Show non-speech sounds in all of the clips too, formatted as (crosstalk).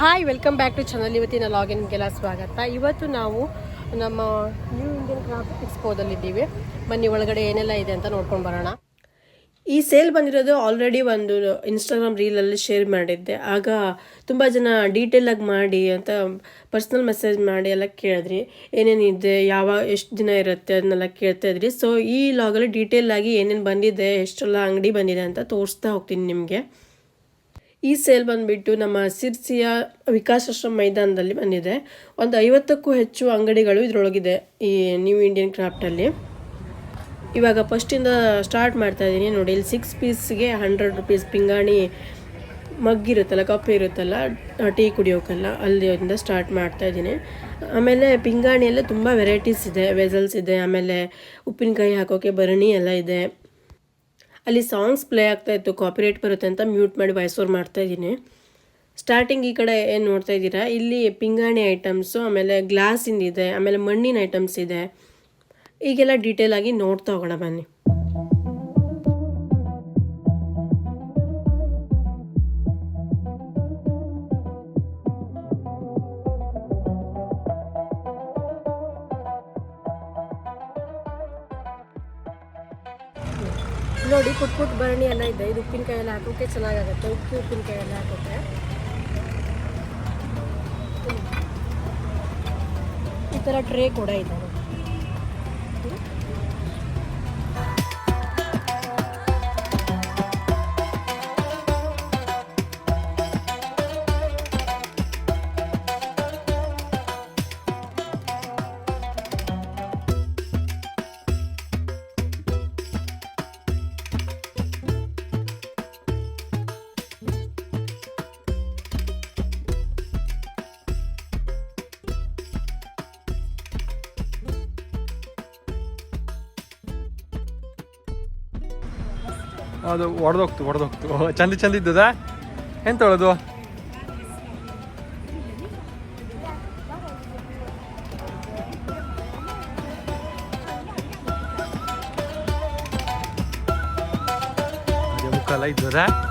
Hi welcome back to channel ಇವತ್ತಿನ ಲಾಗಿನ್ಗೆಲ್ಲ ಸ್ವಾಗತ ಇವತ್ತು ನಾವು ನಮ್ಮ ನ್ಯೂ ಇಂಡಿಯನ್ ಕ್ರಾಫ್ಟ್ ಎಕ್ಸ್ಪೋದಲ್ಲಿದ್ದೀವಿ ಬನ್ನಿ, ಒಳಗಡೆ ಏನೆಲ್ಲ ಇದೆ ಅಂತ ನೋಡ್ಕೊಂಡು ಬರೋಣ. ಈ ಸೇಲ್ ಬಂದಿರೋದು ಆಲ್ರೆಡಿ ಒಂದು ಇನ್ಸ್ಟಾಗ್ರಾಮ್ ರೀಲಲ್ಲಿ ಶೇರ್ ಮಾಡಿದ್ದೆ. ಆಗ ತುಂಬ ಜನ ಡೀಟೇಲಾಗಿ ಮಾಡಿ ಅಂತ ಪರ್ಸ್ನಲ್ ಮೆಸೇಜ್ ಮಾಡಿ ಎಲ್ಲ ಕೇಳಿದ್ರಿ. ಏನೇನಿದೆ ಯಾವ, ಎಷ್ಟು ದಿನ ಇರುತ್ತೆ ಅದನ್ನೆಲ್ಲ ಕೇಳ್ತಾ ಇದ್ರಿ. ಸೊ ಈ ಲಾಗಲ್ಲಿ ಡೀಟೇಲಾಗಿ ಏನೇನು ಬಂದಿದೆ, ಎಷ್ಟೆಲ್ಲ ಅಂಗಡಿ ಬಂದಿದೆ ಅಂತ ತೋರಿಸ್ತಾ ಹೋಗ್ತೀನಿ ನಿಮಗೆ. ಈ ಸೇಲ್ ಬಂದುಬಿಟ್ಟು ನಮ್ಮ ಸಿರ್ಸಿಯ ವಿಕಾಸಾಶ್ರಮ ಮೈದಾನದಲ್ಲಿ ಬಂದಿದೆ. ಒಂದು ಐವತ್ತಕ್ಕೂ ಹೆಚ್ಚು ಅಂಗಡಿಗಳು ಇದರೊಳಗಿದೆ ಈ ನ್ಯೂ ಇಂಡಿಯನ್ ಕ್ರಾಫ್ಟಲ್ಲಿ ಇವಾಗ ಫಸ್ಟಿಂದ ಸ್ಟಾರ್ಟ್ ಮಾಡ್ತಾ ಇದ್ದೀನಿ. ನೋಡಿ, ಇಲ್ಲಿ ಸಿಕ್ಸ್ ಪೀಸ್ಗೆ ಹಂಡ್ರೆಡ್ ರುಪೀಸ್ ಪಿಂಗಾಣಿ ಮಗ್ ಇರುತ್ತಲ್ಲ ಕಪ್ ಇರುತ್ತಲ್ಲ ಟೀ ಕುಡಿಯೋಕ್ಕಲ್ಲ ಅಲ್ಲಿಂದ ಸ್ಟಾರ್ಟ್ ಮಾಡ್ತಾ ಇದ್ದೀನಿ. ಆಮೇಲೆ ಪಿಂಗಾಣಿಯಲ್ಲೇ ತುಂಬ ವೆರೈಟೀಸ್ ಇದೆ, ವೆಸಲ್ಸ್ ಇದೆ, ಆಮೇಲೆ ಉಪ್ಪಿನಕಾಯಿ ಹಾಕೋಕ್ಕೆ ಭರಣಿ ಎಲ್ಲ ಇದೆ. ಅಲ್ಲಿ ಸಾಂಗ್ಸ್ ಪ್ಲೇ ಆಗ್ತಾ ಇತ್ತು ಕಾಪಿರೇಟ್ ಬರುತ್ತೆ ಅಂತ ಮ್ಯೂಟ್ ಮಾಡಿ ವಾಯ್ಸ್ ಮಾಡ್ತಾ ಇದ್ದೀನಿ. ಸ್ಟಾರ್ಟಿಂಗ್ ಈ ಕಡೆ ಏನು ನೋಡ್ತಾ ಇದ್ದೀರಾ? ಇಲ್ಲಿ ಪಿಂಗಾಣಿ ಐಟಮ್ಸು ಆಮೇಲೆ ಗ್ಲಾಸಿಂದ ಇದೆ ಆಮೇಲೆ ಮಣ್ಣಿನ ಐಟಮ್ಸ್ ಇದೆ. ಈಗೆಲ್ಲ ಡೀಟೇಲಾಗಿ ನೋಡ್ತಾ ಹೋಗೋಣ ಬನ್ನಿ. ನೋಡಿ, ಪುಟ್ ಪುಟ್ ಭರಣಿ ಎಲ್ಲ ಇದೆ. ಇದು ಉಪ್ಪಿನಕಾಯಿ ಎಲ್ಲ ಹಾಕೋಕೆ ಚೆನ್ನಾಗಾಗುತ್ತೆ. ಉಪ್ಪು ಉಪ್ಪಿನಕಾಯಿ ಎಲ್ಲ ಹಾಕೋಕೆ. ಈ ಥರ ಟ್ರೇ ಕೂಡ ಇದೆ. ಅದು ಒಡೆದೋಗ್ತು ಒಡೆದೋಗ್ತು. ಚಂದ ಚಂದ ಇದ್ದದ? ಎಂತ ಹೇಳೋದು ಇದ್ದದ?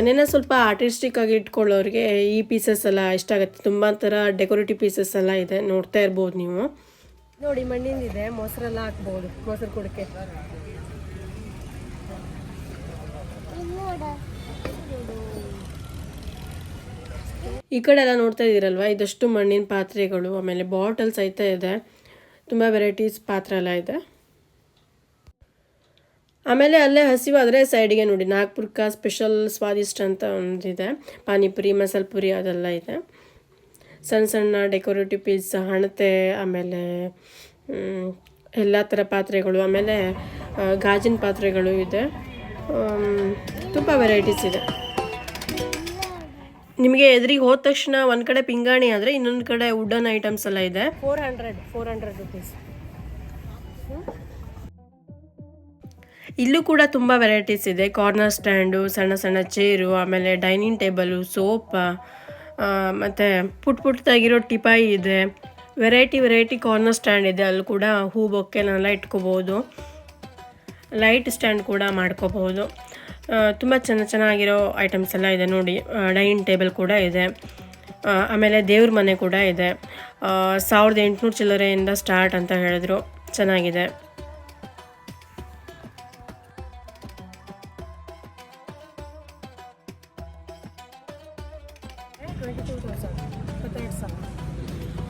ಮನೇನ ಸ್ವಲ್ಪ ಆರ್ಟಿಸ್ಟಿಕ್ ಆಗಿ ಇಟ್ಕೊಳ್ಳೋರಿಗೆ ಈ ಪೀಸಸ್ ಎಲ್ಲ ಇಷ್ಟ ಆಗುತ್ತೆ. ತುಂಬ ಥರ ಡೆಕೋರೇಟಿವ್ ಪೀಸಸ್ ಎಲ್ಲ ಇದೆ. ನೋಡ್ತಾ ಇರ್ಬೋದು ನೀವು. ನೋಡಿ ಮಣ್ಣಿಂದಿದೆ ಮೊಸರೆಲ್ಲ ಹಾಕ್ಬೋದು. ಮೊಸರು ಕುಡಿಕೆ. ಈ ಕಡೆ ಎಲ್ಲ ನೋಡ್ತಾ ಇದ್ದೀರಲ್ವ? ಇದಷ್ಟು ಮಣ್ಣಿನ ಪಾತ್ರೆಗಳು ಆಮೇಲೆ ಬಾಟಲ್ ಸಹಿತ ಇದೆ. ತುಂಬ ವೆರೈಟೀಸ್ ಪಾತ್ರೆ ಎಲ್ಲ ಇದೆ. ಆಮೇಲೆ ಅಲ್ಲೇ ಹಸಿವಾದರೆ ಸೈಡಿಗೆ ನೋಡಿ, ನಾಗ್ಪುರ್ಕ ಸ್ಪೆಷಲ್ ಸ್ವಾದಿಷ್ಟ ಅಂತ ಒಂದಿದೆ ಪಾನಿಪುರಿ ಮಸಾಲೆ ಪುರಿ ಅದೆಲ್ಲ ಇದೆ. ಸಣ್ಣ ಸಣ್ಣ ಡೆಕೋರೇಟಿವ್ ಪೀಸ್ ಹಣತೆ, ಆಮೇಲೆ ಎಲ್ಲ ಥರ ಪಾತ್ರೆಗಳು, ಆಮೇಲೆ ಗಾಜಿನ ಪಾತ್ರೆಗಳು ಇದೆ. ತುಂಬ ವೆರೈಟೀಸ್ ಇದೆ. ನಿಮಗೆ ಎದುರಿಗೆ ಹೋದ ತಕ್ಷಣ ಒಂದು ಕಡೆ ಪಿಂಗಾಣಿ ಆದರೆ ಇನ್ನೊಂದು ಕಡೆ ವುಡನ್ ಐಟಮ್ಸ್ ಎಲ್ಲ ಇದೆ. Four hundred four hundred rupees ಇಲ್ಲೂ ಕೂಡ ತುಂಬ ವೆರೈಟೀಸ್ ಇದೆ. ಕಾರ್ನರ್ ಸ್ಟ್ಯಾಂಡು ಸಣ್ಣ ಸಣ್ಣ ಚೇರು ಆಮೇಲೆ ಡೈನಿಂಗ್ ಟೇಬಲು ಸೋಪ ಮತ್ತು ಪುಟ್ ಪುಟ್ಟದಾಗಿರೋ ಟಿಪಾಯಿ ಇದೆ. ವೆರೈಟಿ ವೆರೈಟಿ ಕಾರ್ನರ್ ಸ್ಟ್ಯಾಂಡ್ ಇದೆ. ಅಲ್ಲಿ ಕೂಡ ಹೂ ಬೊಕ್ಕೆನೆಲ್ಲ ಇಟ್ಕೋಬೋದು. ಲೈಟ್ ಸ್ಟ್ಯಾಂಡ್ ಕೂಡ ಮಾಡ್ಕೋಬೋದು. ತುಂಬ ಚೆನ್ನ ಚೆನ್ನಾಗಿರೋ ಐಟಮ್ಸ್ ಎಲ್ಲ ಇದೆ ನೋಡಿ. ಡೈನಿಂಗ್ ಟೇಬಲ್ ಕೂಡ ಇದೆ. ಆಮೇಲೆ ದೇವ್ರ ಮನೆ ಕೂಡ ಇದೆ. ಸಾವಿರದ ಎಂಟುನೂರು ಚಿಲ್ಲರೆಯಿಂದ ಸ್ಟಾರ್ಟ್ ಅಂತ ಹೇಳಿದ್ರು. ಚೆನ್ನಾಗಿದೆ.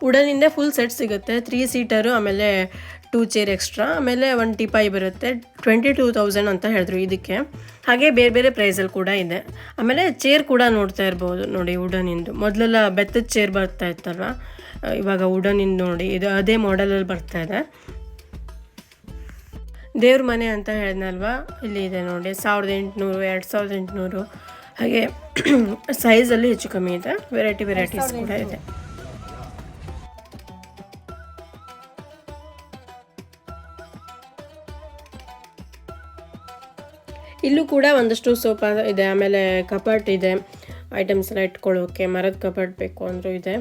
ವುಡನಿಂದ ಫುಲ್ ಸೆಟ್ ಸಿಗುತ್ತೆ. ತ್ರೀ ಸೀಟರು ಆಮೇಲೆ ಟೂ ಚೇರ್ ಎಕ್ಸ್ಟ್ರಾ ಆಮೇಲೆ ಒಂದು ಟಿಪಾಯಿ ಬರುತ್ತೆ ಟ್ವೆಂಟಿ ಟೂ ತೌಸಂಡ್ ಅಂತ ಹೇಳಿದ್ರು ಇದಕ್ಕೆ. ಹಾಗೆ ಬೇರೆ ಬೇರೆ ಪ್ರೈಸಲ್ಲಿ ಕೂಡ ಇದೆ. ಆಮೇಲೆ ಚೇರ್ ಕೂಡ ನೋಡ್ತಾ ಇರ್ಬೋದು ನೋಡಿ ವುಡನಿಂದು ಮೊದಲೆಲ್ಲ ಬೆತ್ತದ ಚೇರ್ ಬರ್ತಾ ಇತ್ತಲ್ವ? ಇವಾಗ ವುಡನಿಂದು ನೋಡಿ, ಇದು ಅದೇ ಮಾಡೆಲಲ್ಲಿ ಬರ್ತಾ ಇದೆ. ದೇವ್ರ ಮನೆ ಅಂತ ಹೇಳಿದ್ನಲ್ವಾ? ಇಲ್ಲಿ ಇದೆ ನೋಡಿ, ಸಾವಿರದ ಎಂಟುನೂರು, ಎರಡು ಸಾವಿರದ ಎಂಟುನೂರು. ಹಾಗೆ (clears throat) ಸೈಜಲ್ಲಿ ಹೆಚ್ಚು ಕಮ್ಮಿ ಇದೆ. ವೆರೈಟಿ ವೆರೈಟೀಸ್ ಕೂಡ ಇದೆ. ಇಲ್ಲೂ ಕೂಡ ಒಂದಷ್ಟು ಸೋಫಾ ಇದೆ. ಆಮೇಲೆ ಕಪಾಟ್ ಇದೆ. ಐಟಮ್ಸ್ ಎಲ್ಲ ಇಟ್ಕೊಳ್ಳೋಕೆ ಮರದ ಕಪಾಟ್ ಬೇಕು ಅಂದರೂ ಇದೆ.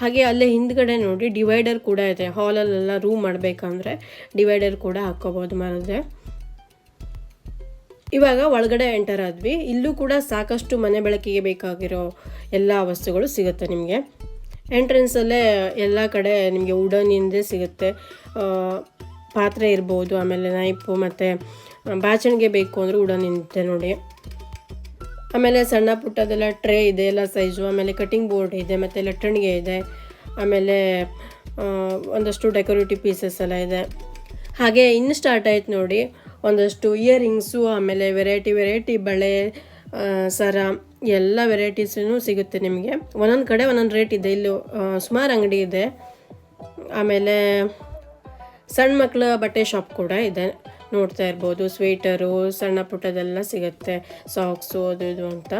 ಹಾಗೆ ಅಲ್ಲೇ ಹಿಂದ್ಗಡೆ ನೋಡಿ ಡಿವೈಡರ್ ಕೂಡ ಇದೆ. ಹಾಲಲ್ಲೆಲ್ಲ ರೂಮ್ ಮಾಡಬೇಕಂದ್ರೆ ಡಿವೈಡರ್ ಕೂಡ ಹಾಕ್ಕೋಬೋದು ಮರದೇ ಇವಾಗ ಒಳಗಡೆ ಎಂಟರ್ ಆದ್ವಿ. ಇಲ್ಲೂ ಕೂಡ ಸಾಕಷ್ಟು ಮನೆ ಬಳಕೆಗೆ ಬೇಕಾಗಿರೋ ಎಲ್ಲ ವಸ್ತುಗಳು ಸಿಗುತ್ತೆ ನಿಮಗೆ. ಎಂಟ್ರೆನ್ಸಲ್ಲೇ ಎಲ್ಲ ಕಡೆ ನಿಮಗೆ ವುಡನಿಂದೇ ಸಿಗುತ್ತೆ. ಪಾತ್ರೆ ಇರ್ಬೋದು, ಆಮೇಲೆ ನೈಪು ಮತ್ತು ಬಾಚಣಿಗೆ ಬೇಕು ಅಂದರೆ ವುಡನಿಂದೆ ನೋಡಿ. ಆಮೇಲೆ ಸಣ್ಣ ಪುಟ್ಟದೆಲ್ಲ ಟ್ರೇ ಇದೆ, ಎಲ್ಲ ಸೈಜು ಆಮೇಲೆ ಕಟಿಂಗ್ ಬೋರ್ಡ್ ಇದೆ, ಮತ್ತು ಲಟ್ಟಣಿಗೆ ಇದೆ, ಆಮೇಲೆ ಒಂದಷ್ಟು ಡೆಕೋರೇಟಿವ್ ಪೀಸಸ್ ಎಲ್ಲ ಇದೆ. ಹಾಗೆ ಇನ್ನು ಸ್ಟಾರ್ಟ್ ಆಯ್ತು ನೋಡಿ. ಒಂದಷ್ಟು ಇಯರಿಂಗ್ಸು, ಆಮೇಲೆ ವೆರೈಟಿ ವೆರೈಟಿ ಬಳೆ ಸರ, ಎಲ್ಲ ವೆರೈಟೀಸೂ ಸಿಗುತ್ತೆ ನಿಮಗೆ. ಒಂದೊಂದು ಕಡೆ ಒಂದೊಂದು ರೇಟ್ ಇದೆ. ಇಲ್ಲಿ ಸುಮಾರು ಅಂಗಡಿ ಇದೆ. ಆಮೇಲೆ ಸಣ್ಣ ಮಕ್ಕಳ ಬಟ್ಟೆ ಶಾಪ್ ಕೂಡ ಇದೆ. ನೋಡ್ತಾ ಇರ್ಬೋದು. ಸ್ವೀಟರು, ಸಣ್ಣ ಪುಟ್ಟದೆಲ್ಲ ಸಿಗುತ್ತೆ. ಸಾಕ್ಸು, ಅದು ಇದು ಅಂತ.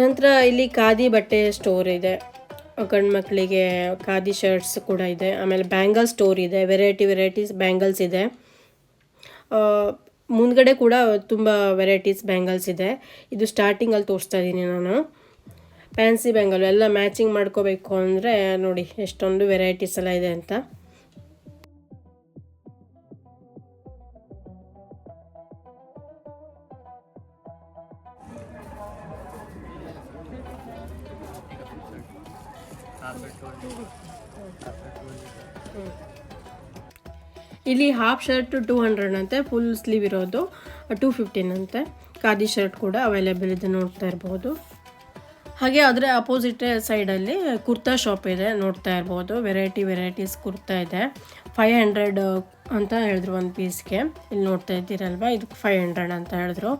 ನಂತರ ಇಲ್ಲಿ ಖಾದಿ ಬಟ್ಟೆ ಸ್ಟೋರ್ ಇದೆ. ಗಂಡು ಮಕ್ಕಳಿಗೆ ಖಾದಿ ಶರ್ಟ್ಸ್ ಕೂಡ ಇದೆ. ಆಮೇಲೆ ಬ್ಯಾಂಗಲ್ ಸ್ಟೋರ್ ಇದೆ. ವೆರೈಟಿ ವೆರೈಟೀಸ್ ಬ್ಯಾಂಗಲ್ಸ್ ಇದೆ. ಮುಂದ್ಗಡೆ ಕೂಡ ತುಂಬ ವೆರೈಟೀಸ್ ಬ್ಯಾಂಗಲ್ಸ್ ಇದೆ. ಇದು ಸ್ಟಾರ್ಟಿಂಗಲ್ಲಿ ತೋರಿಸ್ತಾ ಇದ್ದೀನಿ ನಾನು. ಫ್ಯಾನ್ಸಿ ಬ್ಯಾಂಗಲ್ ಎಲ್ಲ ಮ್ಯಾಚಿಂಗ್ ಮಾಡ್ಕೋಬೇಕು ಅಂದರೆ ನೋಡಿ ಎಷ್ಟೊಂದು ವೆರೈಟೀಸ್ ಎಲ್ಲ ಇದೆ ಅಂತ. ಇಲ್ಲಿ ಹಾಫ್ ಶರ್ಟ್ ಟೂ ಹಂಡ್ರೆಡ್ ಅಂತೆ ಫುಲ್ ಸ್ಲೀವ್ ಇರೋದು ಟೂ ಫಿಫ್ಟೀನ್ ಅಂತೆ. ಖಾದಿ ಶರ್ಟ್ ಕೂಡ ಅವೈಲೇಬಲ್ ಇದೆ, ನೋಡ್ತಾ ಇರ್ಬೋದು. ಹಾಗೆ ಅದರ ಅಪೋಸಿಟ್ ಸೈಡಲ್ಲಿ ಕುರ್ತಾ ಶಾಪ್ ಇದೆ, ನೋಡ್ತಾ ಇರ್ಬೋದು. ವೆರೈಟಿ ವೆರೈಟೀಸ್ ಕುರ್ತಾ ಇದೆ. ಫೈವ್ ಹಂಡ್ರೆಡ್ ಅಂತ ಹೇಳಿದ್ರು ಒಂದು ಪೀಸ್ಗೆ ಇಲ್ಲಿ ನೋಡ್ತಾ ಇದ್ದೀರಲ್ವ? ಇದಕ್ಕೆ ಫೈವ್ ಹಂಡ್ರೆಡ್ ಅಂತ ಹೇಳಿದ್ರು.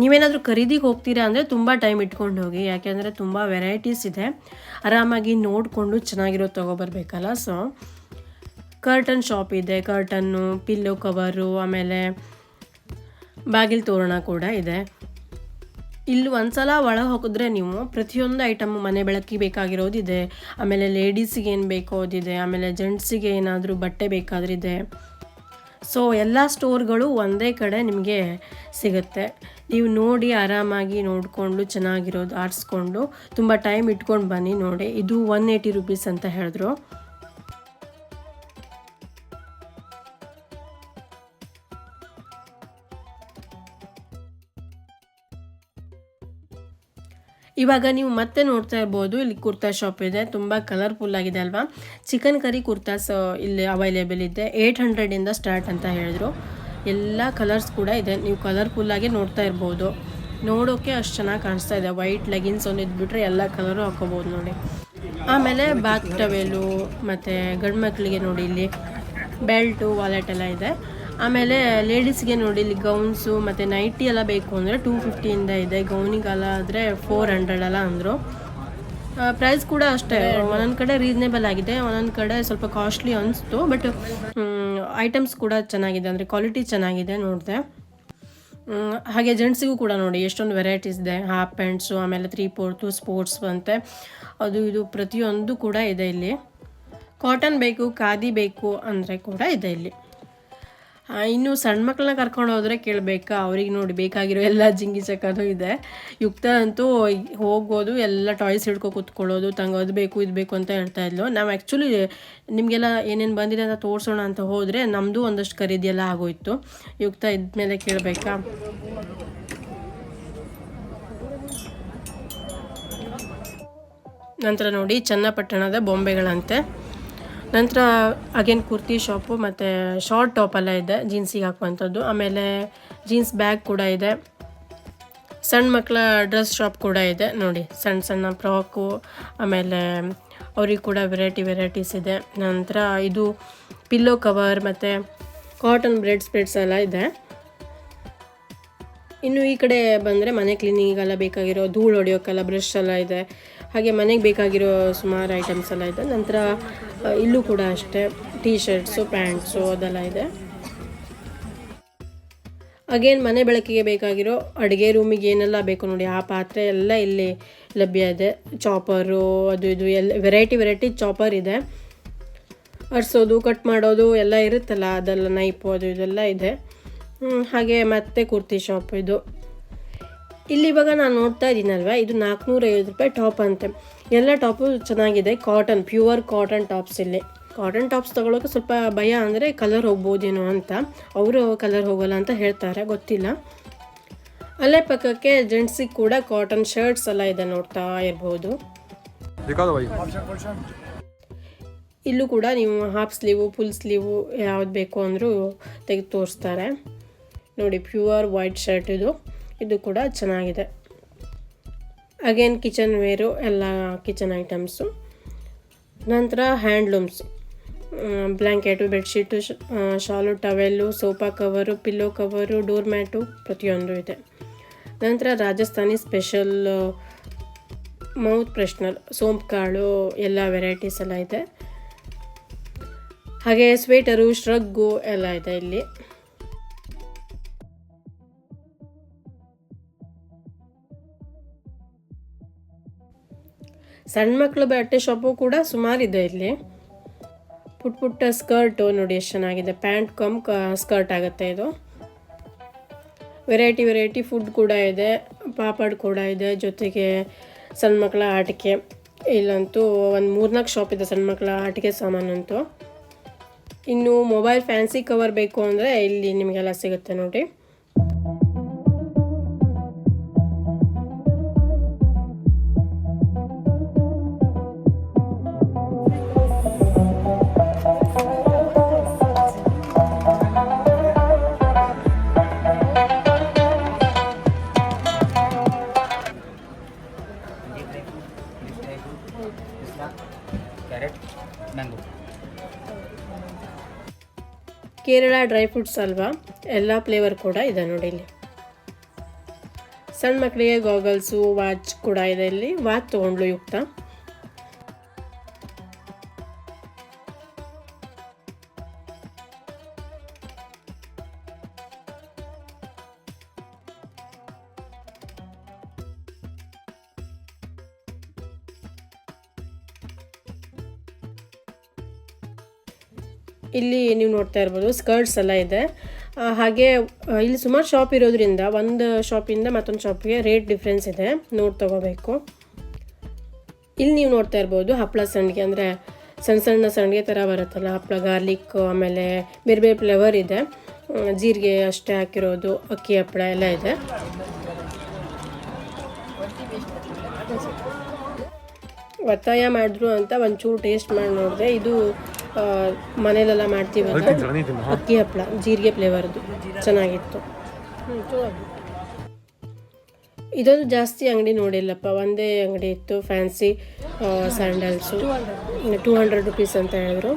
ನೀವೇನಾದರೂ ಖರೀದಿಗೆ ಹೋಗ್ತೀರಾ ಅಂದರೆ ತುಂಬ ಟೈಮ್ ಇಟ್ಕೊಂಡು ಹೋಗಿ, ಯಾಕೆಂದರೆ ತುಂಬ ವೆರೈಟೀಸ್ ಇದೆ. ಆರಾಮಾಗಿ ನೋಡಿಕೊಂಡು ಚೆನ್ನಾಗಿರೋ ತೊಗೊಬರ್ಬೇಕಲ್ಲ ಸೊ ಕರ್ಟನ್ ಶಾಪ್ ಇದೆ, ಕರ್ಟನ್ನು, ಪಿಲ್ಲೋ ಕವರು, ಆಮೇಲೆ ಬಾಗಿಲು ತೋರಣ ಕೂಡ ಇದೆ. ಇಲ್ಲಿ ಒಂದ್ಸಲ ಒಳಗೆ ಹೋಗಿದ್ರೆ ನೀವು ಪ್ರತಿಯೊಂದು ಐಟಮ್ ಮನೆ ಬೆಳಕಿಗೆ ಬೇಕಾಗಿರೋದಿದೆ. ಆಮೇಲೆ ಲೇಡೀಸಿಗೆ ಏನು ಬೇಕೋ ಅದಿದೆ ಆಮೇಲೆ ಜೆಂಟ್ಸಿಗೆ ಏನಾದರೂ ಬಟ್ಟೆ ಬೇಕಾದ್ರಿದೆ ಸೊ ಎಲ್ಲ ಸ್ಟೋರ್ಗಳು ಒಂದೇ ಕಡೆ ನಿಮಗೆ ಸಿಗುತ್ತೆ. ನೀವು ನೋಡಿ ಆರಾಮಾಗಿ ನೋಡಿಕೊಂಡು ಚೆನ್ನಾಗಿರೋದು ಆರಿಸ್ಕೊಂಡು ತುಂಬ ಟೈಮ್ ಇಟ್ಕೊಂಡು ಬನ್ನಿ ನೋಡಿ. ಇದು ಒನ್ ಏಯ್ಟಿ ರುಪೀಸ್ ಅಂತ ಹೇಳಿದ್ರು. ಇವಾಗ ನೀವು ಮತ್ತೆ ನೋಡ್ತಾ ಇರ್ಬೋದು, ಇಲ್ಲಿ ಕುರ್ತಾ ಶಾಪ್ ಇದೆ, ತುಂಬ ಕಲರ್ಫುಲ್ ಆಗಿದೆ ಅಲ್ವಾ? ಚಿಕನ್ ಕರಿ ಕುರ್ತಾಸ್ ಇಲ್ಲಿ ಅವೈಲೇಬಲ್ ಇದೆ ಏಯ್ಟ್ ಹಂಡ್ರೆಡಿಂದ ಸ್ಟಾರ್ಟ್ ಅಂತ ಹೇಳಿದ್ರು. ಎಲ್ಲ ಕಲರ್ಸ್ ಕೂಡ ಇದೆ, ನೀವು ಕಲರ್ಫುಲ್ಲಾಗಿ ನೋಡ್ತಾ ಇರ್ಬೋದು. ನೋಡೋಕ್ಕೆ ಅಷ್ಟು ಚೆನ್ನಾಗಿ ಕಾಣಿಸ್ತಾ ಇದೆ ವೈಟ್ ಲೆಗಿನ್ಸ್ ಒಂದು ಇದ್ಬಿಟ್ರೆ ಎಲ್ಲ ಕಲರು ಹಾಕೋಬೋದು ನೋಡಿ. ಆಮೇಲೆ ಬಾತ್ ಟವೆಲು ಮತ್ತು ಗಂಡು ಮಕ್ಕಳಿಗೆ ನೋಡಿ ಇಲ್ಲಿ ಬೆಲ್ಟು ವಾಲೆಟ್ ಎಲ್ಲ ಇದೆ. ಆಮೇಲೆ ಲೇಡೀಸ್ಗೆ ನೋಡಿ, ಇಲ್ಲಿ ಗೌನ್ಸು ಮತ್ತು ನೈಟಿ ಎಲ್ಲ ಬೇಕು ಅಂದರೆ ಟೂ ಫಿಫ್ಟಿಯಿಂದ ಇದೆ ಗೌನಿಗೆಲ್ಲ ಆದರೆ ಫೋರ್ ಹಂಡ್ರೆಡ್ ಎಲ್ಲ ಅಂದರು. ಪ್ರೈಸ್ ಕೂಡ ಅಷ್ಟೇ. ಒಂದೊಂದು ಕಡೆ ರೀಸನೇಬಲ್ ಆಗಿದೆ. ಒಂದೊಂದು ಕಡೆ ಸ್ವಲ್ಪ ಕಾಸ್ಟ್ಲಿ ಅನಿಸ್ತು ಬಟ್ ಐಟಮ್ಸ್ ಕೂಡ ಚೆನ್ನಾಗಿದೆ. ಅಂದರೆ ಕ್ವಾಲಿಟಿ ಚೆನ್ನಾಗಿದೆ ನೋಡಿದೆ. ಹಾಗೆ ಜೆಂಟ್ಸಿಗೂ ಕೂಡ ನೋಡಿ, ಎಷ್ಟೊಂದು ವೆರೈಟೀಸ್ ಇದೆ. ಹಾಫ್ ಪ್ಯಾಂಟ್ಸು ಆಮೇಲೆ ತ್ರೀ ಫೋರ್ತು ಸ್ಪೋರ್ಟ್ಸ್ ಅಂತೆ. ಅದು ಇದು ಪ್ರತಿಯೊಂದು ಕೂಡ ಇದೆ ಇಲ್ಲಿ. ಕಾಟನ್ ಬೇಕು, ಖಾದಿ ಬೇಕು ಅಂದರೆ ಕೂಡ ಇದೆ ಇಲ್ಲಿ. ಇನ್ನು ಸಣ್ಣ ಮಕ್ಕಳನ್ನ ಕರ್ಕೊಂಡು ಹೋದ್ರೆ ಕೇಳಬೇಕಾ? ಅವ್ರಿಗೆ ನೋಡಿ, ಬೇಕಾಗಿರೋ ಎಲ್ಲ ಜಿಂಗಿ ಚಕನು ಇದೆ. ಯುಕ್ತ ಅಂತೂ ಹೋಗೋದು ಎಲ್ಲ ಟಾಯ್ಸ್ ಹಿಡ್ಕೊ ಕುತ್ಕೊಳ್ಳೋದು, ತಂಗೆ ಅದು ಬೇಕು, ಇದು ಬೇಕು ಅಂತ ಹೇಳ್ತಾ ಇದ್ಲು. ನಾವು ಆ್ಯಕ್ಚುಲಿ ನಿಮಗೆಲ್ಲ ಏನೇನು ಬಂದಿದೆ ಅಂತ ತೋರಿಸೋಣ ಅಂತ ಹೋದರೆ ನಮ್ಮದು ಒಂದಷ್ಟು ಖರೀದಿಯೆಲ್ಲ ಆಗೋಯ್ತು. ಯುಕ್ತ ಇದ್ಮೇಲೆ ಕೇಳಬೇಕಾ? ನಂತರ ನೋಡಿ, ಚನ್ನಪಟ್ಟಣದ ಬೊಂಬೆಗಳಂತೆ. ನಂತರ ಅಗೇನ್ ಕುರ್ತಿ ಶಾಪು ಮತ್ತು ಶಾರ್ಟ್ ಟಾಪ್ ಎಲ್ಲ ಇದೆ ಜೀನ್ಸಿಗೆ ಹಾಕುವಂಥದ್ದು. ಆಮೇಲೆ ಜೀನ್ಸ್ ಬ್ಯಾಗ್ ಕೂಡ ಇದೆ. ಸಣ್ಣ ಮಕ್ಕಳ ಡ್ರೆಸ್ ಶಾಪ್ ಕೂಡ ಇದೆ. ನೋಡಿ, ಸಣ್ಣ ಸಣ್ಣ ಫ್ರಾಕು ಆಮೇಲೆ ಅವ್ರಿಗೆ ಕೂಡ ವೆರೈಟಿ ವೆರೈಟೀಸ್ ಇದೆ. ನಂತರ ಇದು ಪಿಲ್ಲೋ ಕವರ್ ಮತ್ತು ಕಾಟನ್ ಬ್ರೆಡ್ ಸ್ಪ್ರೆಡ್ಸ್ ಎಲ್ಲ ಇದೆ. ಇನ್ನು ಈ ಕಡೆ ಬಂದರೆ ಮನೆ ಕ್ಲೀನಿಂಗಿಗೆಲ್ಲ ಬೇಕಾಗಿರೋ, ಧೂಳು ಹೊಡೆಯೋಕ್ಕೆಲ್ಲ ಬ್ರಷ್ ಎಲ್ಲ ಇದೆ. ಹಾಗೆ ಮನೆಗೆ ಬೇಕಾಗಿರೋ ಸುಮಾರು ಐಟಮ್ಸ್ ಎಲ್ಲ ಇದೆ. ನಂತರ ಇಲ್ಲೂ ಕೂಡ ಅಷ್ಟೇ ಟೀ ಶರ್ಟ್ಸು ಪ್ಯಾಂಟ್ಸು ಅದೆಲ್ಲ ಇದೆ. ಅಗೇನ್ ಮನೆ ಬೆಳಕಿಗೆ ಬೇಕಾಗಿರೋ ಅಡುಗೆ ರೂಮಿಗೆ ಏನೆಲ್ಲ ಬೇಕು ನೋಡಿ, ಆ ಪಾತ್ರೆ ಎಲ್ಲ ಇಲ್ಲಿ ಲಭ್ಯ ಇದೆ. ಚಾಪರು ಅದು ಇದು ಎಲ್ಲ ವೆರೈಟಿ ವೆರೈಟಿ ಚಾಪರ್ ಇದೆ. ಅರ್ಸೋದು ಕಟ್ ಮಾಡೋದು ಎಲ್ಲ ಇರುತ್ತಲ್ಲ, ಅದೆಲ್ಲ ನೈಪು ಅದು ಇದೆಲ್ಲ ಇದೆ. ಹಾಗೆ ಮತ್ತೆ ಕುರ್ತಿ ಶಾಪ್ ಇದು. ಇಲ್ಲಿ ಇವಾಗ ನಾನು ನೋಡ್ತಾ ಇದ್ದೀನಲ್ವ ಇದು ನಾಲ್ಕುನೂರೈವತ್ತು ರೂಪಾಯಿ ಟಾಪ್ ಅಂತೆ. ಎಲ್ಲ ಟಾಪು ಚೆನ್ನಾಗಿದೆ. ಕಾಟನ್, ಪ್ಯೂರ್ ಕಾಟನ್ ಟಾಪ್ಸ್ ಇಲ್ಲಿ. ಕಾಟನ್ ಟಾಪ್ಸ್ ತೊಗೊಳೋಕೆ ಸ್ವಲ್ಪ ಭಯ ಅಂದರೆ ಕಲರ್ ಹೋಗ್ಬೋದೇನೋ ಅಂತ. ಅವರು ಕಲರ್ ಹೋಗೋಲ್ಲ ಅಂತ ಹೇಳ್ತಾರೆ, ಗೊತ್ತಿಲ್ಲ. ಅಲ್ಲೇ ಪಕ್ಕಕ್ಕೆ ಜೆಂಟ್ಸಿಗೆ ಕೂಡ ಕಾಟನ್ ಶರ್ಟ್ಸ್ ಎಲ್ಲ ಇದೆ ನೋಡ್ತಾ ಇರ್ಬೋದು. ಇಲ್ಲೂ ಕೂಡ ನೀವು ಹಾಫ್ ಸ್ಲೀವು ಫುಲ್ ಸ್ಲೀವು ಯಾವ್ದು ಬೇಕು ಅಂದರೂ ತೆಗೆದು ತೋರಿಸ್ತಾರೆ. ನೋಡಿ ಪ್ಯೂರ್ ವೈಟ್ ಶರ್ಟ್ ಇದು. ಇದು ಕೂಡ ಚೆನ್ನಾಗಿದೆ. ಅಗೇನ್ ಕಿಚನ್ ವೇರು ಎಲ್ಲ ಕಿಚನ್ ಐಟಮ್ಸು ನಂತರ handlooms blanket bedsheet shawl towel sofa cover pillow cover door mat ಪ್ರತಿಯೊಂದು ಇದೆ. ನಂತರ ರಾಜಸ್ಥಾನಿ ಸ್ಪೆಷಲ್ ಮೌತ್ ಫ್ರೆಶ್ನರ್ ಸೋಂಪು ಕಾಳು, ಎಲ್ಲ ವೆರೈಟೀಸ್ ಎಲ್ಲ ಇದೆ. ಹಾಗೆ ಸ್ವೇಟರು ಶ್ರಗ್ಗು ಎಲ್ಲ ಇದೆ ಇಲ್ಲಿ. ಸಣ್ಣ ಮಕ್ಕಳ ಬಟ್ಟೆ ಶಾಪು ಕೂಡ ಸುಮಾರಿದೆ ಇಲ್ಲಿ. ಪುಟ್ ಪುಟ್ಟ ಸ್ಕರ್ಟು ನೋಡಿ ಎಷ್ಟು ಚೆನ್ನಾಗಿದೆ. ಪ್ಯಾಂಟ್ ಕಮ್ ಸ್ಕರ್ಟ್ ಆಗುತ್ತೆ ಇದು. ವೆರೈಟಿ ವೆರೈಟಿ ಫುಡ್ ಕೂಡ ಇದೆ. ಪಾಪಡ್ ಕೂಡ ಇದೆ. ಜೊತೆಗೆ ಸಣ್ಣ ಮಕ್ಕಳ ಆಟಿಕೆ. ಇಲ್ಲಂತೂ ಒಂದು ಮೂರ್ನಾಲ್ಕು ಶಾಪ್ ಇದೆ ಸಣ್ಣ ಮಕ್ಕಳ ಆಟಿಕೆ ಸಾಮಾನಂತೂ. ಇನ್ನು ಮೊಬೈಲ್ ಫ್ಯಾನ್ಸಿ ಕವರ್ ಬೇಕು ಅಂದರೆ ಇಲ್ಲಿ ನಿಮಗೆಲ್ಲ ಸಿಗುತ್ತೆ ನೋಡಿ. ಕೇರಳ ಡ್ರೈ ಫ್ರೂಟ್ಸ್ ಅಲ್ವಾ? ಎಲ್ಲ ಫ್ಲೇವರ್ ಕೂಡ ಇದೆ ನೋಡಿ ಇಲ್ಲಿ. ಸಣ್ಣ ಮಕ್ಕಳಿಗೆ ಗಾಗಲ್ಸು ವಾಚ್ ಕೂಡ ಇದೆ ಇಲ್ಲಿ. ವಾಚ್ ತೊಗೊಂಡ್ಲು ಯುಕ್ತ. ಇಲ್ಲಿ ನೀವು ನೋಡ್ತಾ ಇರ್ಬೋದು ಸ್ಕರ್ಟ್ಸ್ ಎಲ್ಲ ಇದೆ. ಹಾಗೆ ಇಲ್ಲಿ ಸುಮಾರು ಶಾಪ್ ಇರೋದ್ರಿಂದ ಒಂದು ಶಾಪಿಂದ ಮತ್ತೊಂದು ಶಾಪಿಗೆ ರೇಟ್ ಡಿಫ್ರೆನ್ಸ್ ಇದೆ. ನೋಡಿ ತಗೋಬೇಕು. ಇಲ್ಲಿ ನೀವು ನೋಡ್ತಾ ಇರ್ಬೋದು ಹಪ್ಪಳ ಸಂಡಿಗೆ ಅಂದರೆ ಸಣ್ಣ ಸಣ್ಣ ಸಂಡಿಗೆ ಥರ ಬರುತ್ತಲ್ಲ ಹಪ್ಪಳ ಗಾರ್ಲಿಕ್ ಆಮೇಲೆ ಬೇರೆ ಬೇರೆ ಫ್ಲೇವರ್ ಇದೆ. ಜೀರಿಗೆ ಅಷ್ಟೇ ಹಾಕಿರೋದು, ಅಕ್ಕಿ ಹಪ್ಪಳ ಎಲ್ಲ ಇದೆ. ಒತ್ತಾಯ ಮಾಡಿದ್ರು ಅಂತ ಒಂಚೂರು ಟೇಸ್ಟ್ ಮಾಡಿ ನೋಡಿದೆ. ಇದು ಮನೇಲೆಲ್ಲ ಮಾಡ್ತೀವಲ್ಲ? ಅಕ್ಕಿ ಹಪ್ಪಳ ಜೀರಿಗೆ ಫ್ಲೇವರ್ದು ಚೆನ್ನಾಗಿತ್ತು. ಇದೊಂದು ಜಾಸ್ತಿ ಅಂಗಡಿ ನೋಡಿಲ್ಲಪ್ಪ. ಒಂದೇ ಅಂಗಡಿ ಇತ್ತು fancy sandals two hundred rupees ಅಂತ ಹೇಳಿದ್ರು.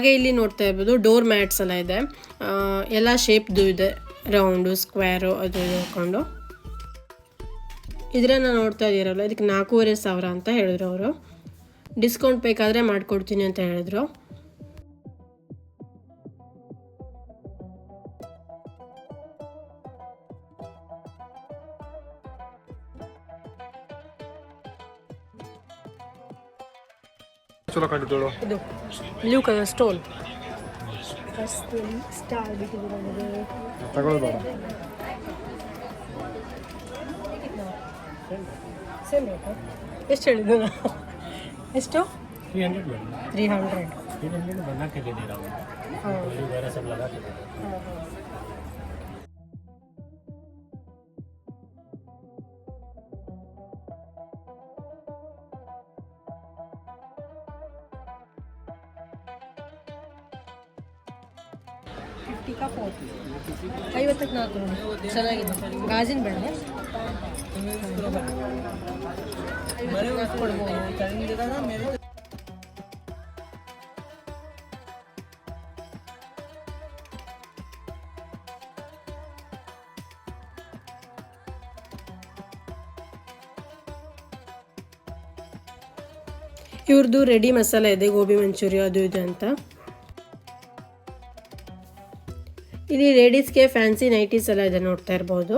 ಹಾಗೆ ಇಲ್ಲಿ ನೋಡ್ತಾ ಇರ್ಬೋದು ಡೋರ್ ಮ್ಯಾಟ್ಸ್ ಎಲ್ಲ ಇದೆ. ಎಲ್ಲ ಶೇಪ್ದು ಇದೆ. ರೌಂಡು, ಸ್ಕ್ವೇರು, ಅದು ಇದು ಹಾಕೊಂಡು. ನಾನು ನೋಡ್ತಾ ಇದ್ದೀರಲ್ಲ ಇದಕ್ಕೆ ನಾಲ್ಕೂವರೆ ಸಾವಿರ ಅಂತ ಹೇಳಿದ್ರು ಅವರು. ಡಿಸ್ಕೌಂಟ್ ಬೇಕಾದರೆ ಮಾಡಿಕೊಡ್ತೀನಿ ಅಂತ ಹೇಳಿದ್ರು. ಚಲೋ ಕಾಣಿದ್ದಳು ಇದು ಬ್ಲೂ ಕಲರ್ ಸ್ಟೋಲ್. ಸ್ಟಾರ್ ತಗೊಳ್ಬೇಡ ಎಷ್ಟು ಹೇಳಿದ್ದು? ಎಷ್ಟು? Three hundred three hundred three hundred ಹಾಂ ಐವತ್ತಕ್ಕೆ ನಾಲ್ಕು ಚೆನ್ನಾಗಿದೆ. ಗಾಜಿನ ಬೆಳೆ. ಕೊಡ್ಬೋದು ಇವ್ರದ್ದು ರೆಡಿ ಮಸಾಲೆ ಇದೆ, ಗೋಬಿ ಮಂಚೂರಿ, ಅದು ಇದೆ ಅಂತ. ಇಲ್ಲಿ ಲೇಡೀಸ್ಗೆ ಫ್ಯಾನ್ಸಿ ನೈಟೀಸ್ ಎಲ್ಲ ಇದೆ ನೋಡ್ತಾ ಇರ್ಬೋದು.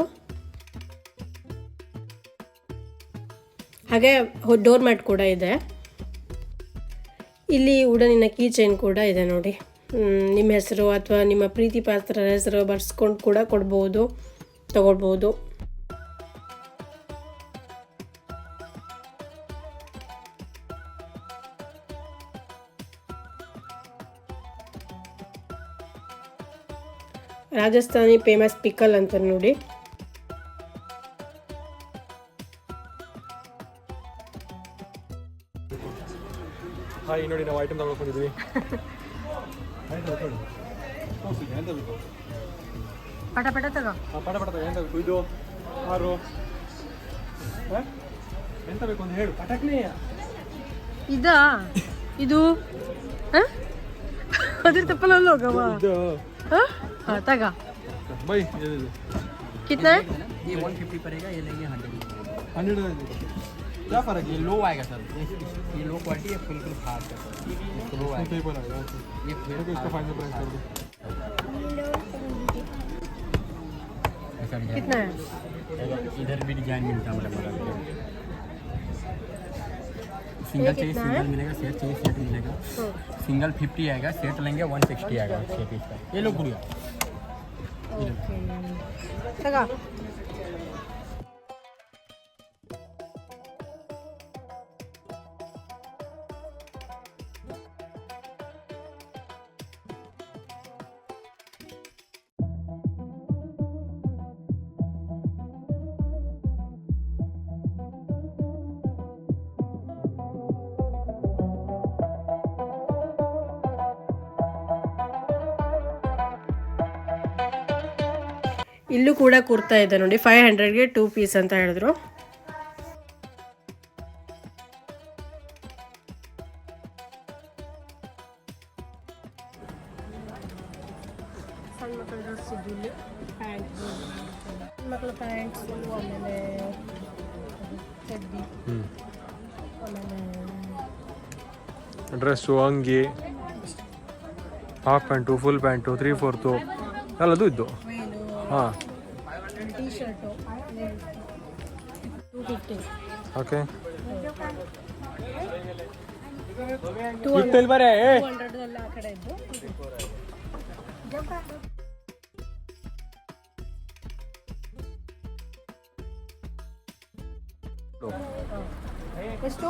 ಹಾಗೆ ಡೋರ್ ಮ್ಯಾಟ್ ಕೂಡ ಇದೆ. ಇಲ್ಲಿ ಉಡನಿನ ಕೀ ಚೈನ್ ಕೂಡ ಇದೆ ನೋಡಿ. ನಿಮ್ಮ ಹೆಸರು ಅಥವಾ ನಿಮ್ಮ ಪ್ರೀತಿ ಪಾತ್ರರ ಹೆಸರು ಬರ್ಸ್ಕೊಂಡು ಕೂಡ ಕೊಡ್ಬೋದು, ತಗೊಳ್ಬೋದು. ರಾಜಸ್ಥಾನಿ ಫೇಮಸ್ ಪಿಕಲ್ ಅಂತ ನೋಡಿ. ಹಾಯ್ ನೋಡಿ ನಾವು ಐಟಮ್ ತಗೊಂಡಿದ್ವಿ ಪಟ ಪಟ ತಗೋ. ಪಟ ಪಟ ತಗೋ, ಎಂತ ಬೇಕು ಇದು ಆರು. ಹ? ಎಂತ ಬೇಕು ಅಂತ ಹೇಳು. ಪಟಕ್ನೇ. ಇದಾ ಇದು ಹ? ಅದ್ರ ತಪ್ಪಲ್ಲ ಹೋಗವ ಇದು हाँ, का भाई ये कितना ये 150 पड़ेगा ये लेंगे 100 100 क्या फ़र्क है? लो आएगा सर। ये लो क्वालिटी है बिल्कुल खास है। इसको लो आएगा। ये मेरे को इसका फाइनल प्राइस कर दो कितना है? इधर भी डिज़ाइन मिलता है मतलब सिंगल चाहिए सिंगल मिलेगा सेट चाहिए सेट मिलेगा। तो। सिंगल फिफ्टी आएगा सेट लेंगे वन सिक्सटी आएगा छः पीस का ये लोग गुड़िया। ಓಕೆ ಇಲ್ಲೂ ಕೂಡ ಕುರ್ತಾ ಇದೆ ನೋಡಿ ಫೈವ್ ಹಂಡ್ರೆಡ್ಗೆ ಟೂ ಪೀಸ್ ಅಂತ ಹೇಳಿದ್ರು. ಸಣ್ಣ ಮಕ್ಕಳ ಡ್ರೆಸ್ ಇಲ್ಲಿ. ಪ್ಯಾಂಟ್ ಸಣ್ಣ ಮಕ್ಕಳ ಪ್ಯಾಂಟ್ಸು ಆಮೇಲೆ ಚಡ್ಡಿ ಆಮೇಲೆ ಡ್ರೆಸ್ಸು ಅಂಗಿ half pant full pant three fourth ಎಲ್ಲದೂ ಇದ್ದು. ಹಾಂ. T shirt two fifty okay two ಬರೇ ಹಂಡ್ರೆಡ್ ಎಲ್ಲ ಆ ಕಡೆ ಇದ್ದು. ಎಷ್ಟು?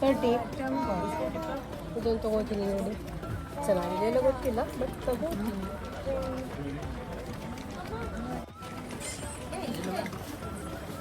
ತರ್ಟಿ ಇದೊಂದು ತಗೋತೀನಿ ನೋಡಿ. ಚೆನ್ನಾಗಿದೆ ಏನೋ ಗೊತ್ತಿಲ್ಲ ಬಟ್ ತಗೋತೀನಿ.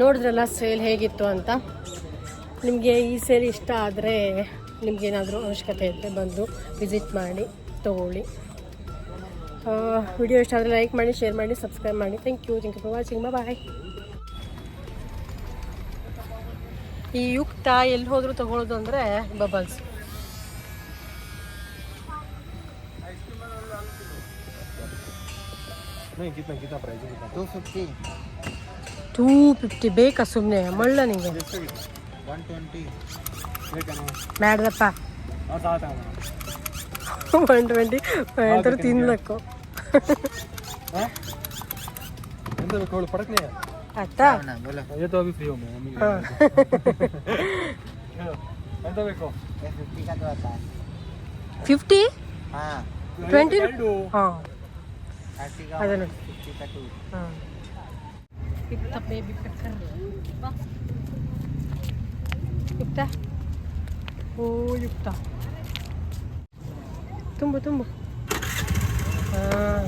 ನೋಡಿದ್ರಲ್ಲ ಸೇಲ್ ಹೇಗಿತ್ತು ಅಂತ ನಿಮಗೆ ಈ ಸೇಲ್ ಇಷ್ಟ ಆದರೆ ನಿಮಗೇನಾದರೂ ಅವಶ್ಯಕತೆ ಇದ್ದರೆ ಬಂದು ವಿಸಿಟ್ ಮಾಡಿ ತಗೊಳ್ಳಿ ವಿಡಿಯೋ ಇಷ್ಟ ಆದರೆ ಲೈಕ್ ಮಾಡಿ ಶೇರ್ ಮಾಡಿ ಸಬ್ಸ್ಕ್ರೈಬ್ ಮಾಡಿ thank you thank you for watching bye ಈ ಯುಕ್ತ ಎಲ್ಲಿ ಹೋದರೂ ತಗೊಳ್ಳೋದು ಅಂದರೆ ಬಬಲ್ಸ್ नहीं कितना कितना प्राइस है टू फिफ्टी ಟೂ ಫಿಫ್ಟಿ ಬೇಕಾ ಸುಮ್ಮನೆ ಮಳ್ಳ ನಿಂಗೆ ಮಾಡ್ದಪ್ಪ ಒನ್ ಟ್ವೆಂಟಿ ಎಂತರ ತಿನ್ಬೇಕು ಆಯ್ತಾ ಫಿಫ್ಟಿ ಟ್ವೆಂಟಿ ಹಾಂ ಅದನ್ನು ಹಾಂ ಯುಕ್ತ ಬೇಬಿ ಪೆಕ್ಕರ್ ಯುಕ್ತ ಓ ಯುಕ್ತ ತುಂಬು ತುಂಬು ಹಾಂ